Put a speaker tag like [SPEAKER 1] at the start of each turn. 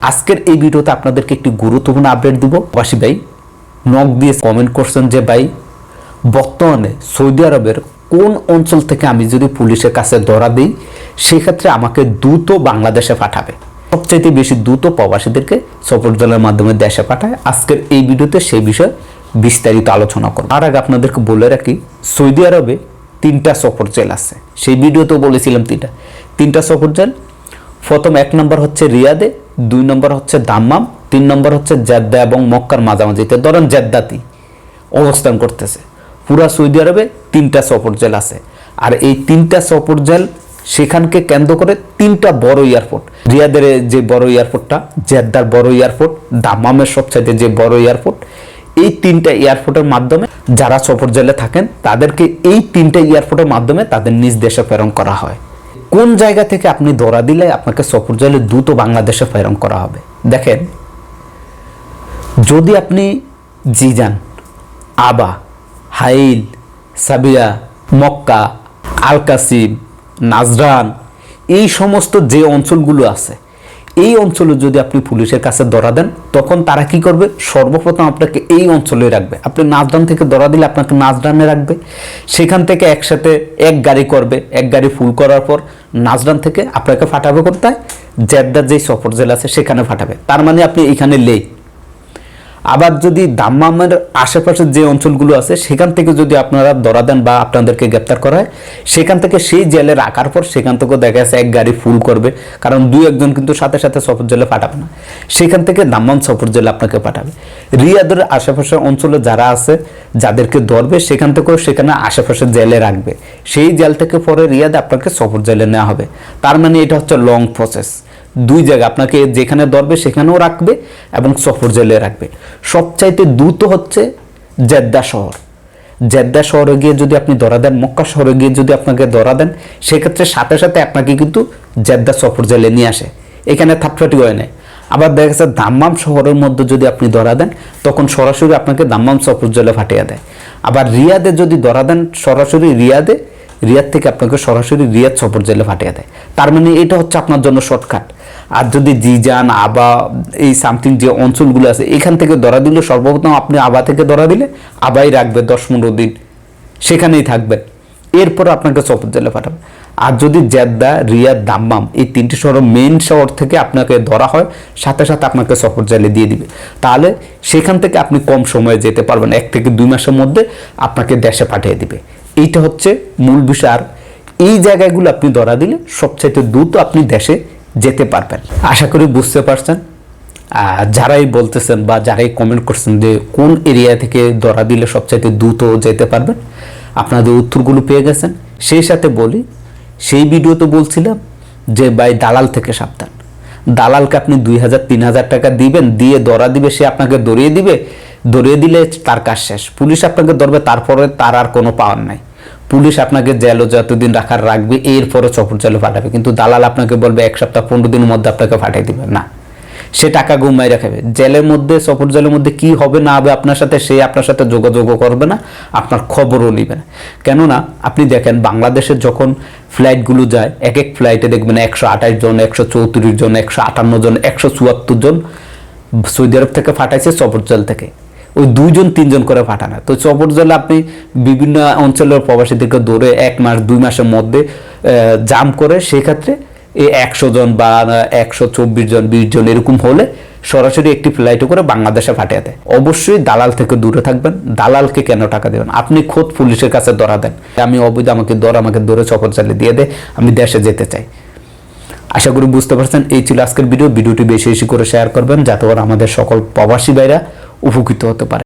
[SPEAKER 1] আজকের এই ভিডিওতে আপনাদেরকে একটি গুরুত্বপূর্ণ আপডেট দিব। বাসি ভাই নক দিয়ে কমেন্ট করছেন যে, ভাই, বর্তমানে সৌদি আরবের কোন অঞ্চল থেকে আমি যদি পুলিশের কাছে ধরা দিই, সেক্ষেত্রে আমাকে দ্রুত বাংলাদেশে পাঠাবে। সবচাইতে বেশি দ্রুত প্রবাসীদেরকে সফর দলের মাধ্যমে দেশে পাঠায়। আজকের এই ভিডিওতে সেই বিষয়ে বিস্তারিত আলোচনা করব। আর আগে আপনাদেরকে বলে রাখি, সৌদি আরবে তিনটা সফর জেল আছে। সেই ভিডিওতেও বলেছিলাম তিনটা। তিনটা সফর জেল প্রথম এক নম্বর হচ্ছে রিয়াদে, দুই নম্বর হচ্ছে দাম্মাম, তিন নম্বর হচ্ছে জেদ্দা এবং মক্কার মাঝামাঝিতে ধরেন জেদ্দাতি অবস্থান করতেছে। পুরা সৌদি আরবে তিনটা সফর জেল আছে। আর এই তিনটা সফর জেল সেখানকে কেন্দ্র করে তিনটা বড় এয়ারপোর্ট। রিয়াদের যে বড় এয়ারপোর্টটা, জেদ্দার বড় এয়ারপোর্ট, দাম্মামের সবচাইতে যে বড় এয়ারপোর্ট, এই তিনটা এয়ারপোর্টের মাধ্যমে যারা সফর জেলে থাকেন, তাদেরকে এই তিনটা এয়ারপোর্টের মাধ্যমে তাদের নিজ দেশে প্রেরণ করা হয়। কোন জায়গা থেকে আপনি ধরা দিলে আপনাকে সফর জেলে দ্রুত বাংলাদেশে প্রেরণ করা হবে? দেখেন, যদি আপনি Jizan, Abha, Hail Sabya Mecca Al Qassim Najran, এই সমস্ত যে অঞ্চলগুলো আছে, এই অঞ্চলে যদি আপনি পুলিশের কাছে ধরা দেন, তখন তারা কি করবে? সর্বপ্রথম আপনাকে এই অঞ্চলে রাখবে। আপনি নাজরান থেকে ধরা দিলে আপনাকে নাজরানে রাখবে। সেখান থেকে একসাথে এক গাড়ি করবে। এক গাড়ি ফুল করার পর নাজরান থেকে আপনাকে ফাটাবে কোথায়? জেদ্দার যেই সফর জেলা আছে, সেখানে ফাটাবে। তার মানে আপনি এখানে লেই আবার যদি দাম্মামের আশেপাশের যে অঞ্চলগুলো আছে, সেখান থেকে যদি আপনারা ধরা দেন বা আপনাদেরকে গ্রেপ্তার করা হয়, সেখান থেকে সেই জেলে রাখার পর সেখান থেকেও দেখা যাচ্ছে এক গাড়ি ফুল করবে, কারণ দুই একজন কিন্তু সাথে সাথে সফর জেলে পাঠাবে না। সেখান থেকে দাম্মাম সফর জেলে আপনাকে পাঠাবে। রিয়াদের আশেপাশের অঞ্চলে যারা আছে, যাদেরকে ধরবে, সেখান থেকেও সেখানে আশেপাশে জেলে রাখবে। সেই জেল থেকে পরে রিয়াদে আপনাকে সফর জেলে নেওয়া হবে। তার মানে এটা হচ্ছে লং প্রসেস দুই জায়গা, আপনাকে যেখানে ধরবে সেখানেও রাখবে এবং সফর জেলে রাখবে। সবচাইতে দ্রুত হচ্ছে জেদ্দা শহর। জেদ্দা শহরে গিয়ে যদি আপনি ধরা দেন, মক্কা শহরে গিয়ে যদি আপনাকে ধরা দেন, সেক্ষেত্রে সাথে সাথে আপনাকে কিন্তু জেদ্দা সফর জেলে নিয়ে আসে। এখানে থাপফাটি হয় না আবার দেখা যাচ্ছে দাম্মাম শহরের মধ্যে যদি আপনি ধরা দেন, তখন সরাসরি আপনাকে দাম্মাম সফর জেলে ফাটিয়ে দেয়। আবার রিয়াদে যদি ধরা দেন, সরাসরি রিয়াদে রিয়াদ থেকে আপনাকে সরাসরি রিয়াদ সফর জেলে ফাটিয়ে দেয়। তার মানে এটা হচ্ছে আপনার জন্য শর্টকাট আর যদি জিজান, আবা, এই সামথিং যে অঞ্চলগুলো আছে, এখান থেকে ধরা দিলে সর্বপ্রথম আপনি আবা থেকে ধরা দিলে আবাই রাখবে দশ পনেরো দিন। সেখানেই থাকবেন। এরপর আপনাকে সফর জেলে পাঠাবে। আর যদি জেদ্দা, রিয়াদ, দাম্মাম এই তিনটি শহর মেন শহর থেকে আপনাকে ধরা হয়, সাথে সাথে আপনাকে সফর জেলে দিয়ে দিবে। তাহলে সেখান থেকে আপনি কম সময়ে যেতে পারবেন। এক থেকে দুই মাসের মধ্যে আপনাকে দেশে পাঠিয়ে দিবে। এইটা হচ্ছে মূল বিষয়। আর এই জায়গাগুলো আপনি ধরা দিলে সবচাইতে দ্রুত আপনি দেশে যেতে পারবেন। আশা করি বুঝতে পারছেন। আর যারাই বলতেছেন বা যারাই কমেন্ট করছেন যে কোন এরিয়া থেকে ধরা দিলে সবচাইতে দ্রুত যেতে পারবেন, আপনাদের উত্তরগুলো পেয়ে গেছেন। সেই সাথে বলি, সেই ভিডিওতে বলছিলাম যে ভাই দালাল থেকে সাবধান। দালালকে আপনি দুই হাজার, তিন হাজার টাকা দিবেন, দিয়ে ধরা দিবে, সে আপনাকে ধরিয়ে দিবে। ধরিয়ে দিলে তার কাজ শেষ। পুলিশ আপনাকে ধরবে, তারপরে তার আর কোনো পাওয়ার নাই। পুলিশ আপনাকে জেলও যতদিন রাখার রাখবে এরপরে চপর জেলে পাঠাবে। কিন্তু দালাল আপনাকে বলবে, এক সপ্তাহ পনেরো দিনের মধ্যে আপনাকে পাঠিয়ে দিবে। না। সে টাকা ঘুমাই রাখাবে। জেলের মধ্যে সফর জেলের মধ্যে কি হবে না হবে আপনার সাথে, সে আপনার সাথে যোগাযোগও করবে না, আপনার খবরও নেবে না। কেননা, আপনি দেখেন বাংলাদেশের যখন ফ্লাইটগুলো যায় এক এক ফ্লাইটে দেখবেন একশো আঠাশ জন, একশো চৌত্রিশ জন, একশো আটান্ন জন, একশো চুয়াত্তর জন সৌদি আরব থেকে পাঠাইছে সফর জেল থেকে। ওই দুইজন, তিনজন করে পাঠানো। তো চপর জেলে আপনি বিভিন্ন অঞ্চলের প্রবাসীদেরকে ধরে এক মাস, দুই মাসের মধ্যে জাম করে সেক্ষেত্রে এই একশো জন বা একশো চব্বিশ জন, বিশ জন এরকম হলে সরাসরি একটি ফ্লাইটে করে বাংলাদেশে পাঠিয়ে দেয়। অবশ্যই দালাল থেকে দূরে থাকবেন। দালালকে কেন টাকা দেবেন? আপনি খোদ পুলিশের কাছে ধরা দেন। আমি অবৈধ, আমাকে দর আমাকে ধরে চপর চালে দিয়ে দেয় আমি দেশে যেতে চাই। আশা করি বুঝতে পারছেন, এই ছিল আজকের ভিডিও ভিডিওটি বেশি বেশি করে শেয়ার করবেন, যাতে আমাদের সকল প্রবাসী ভাইরা উপকৃত হতে পারে।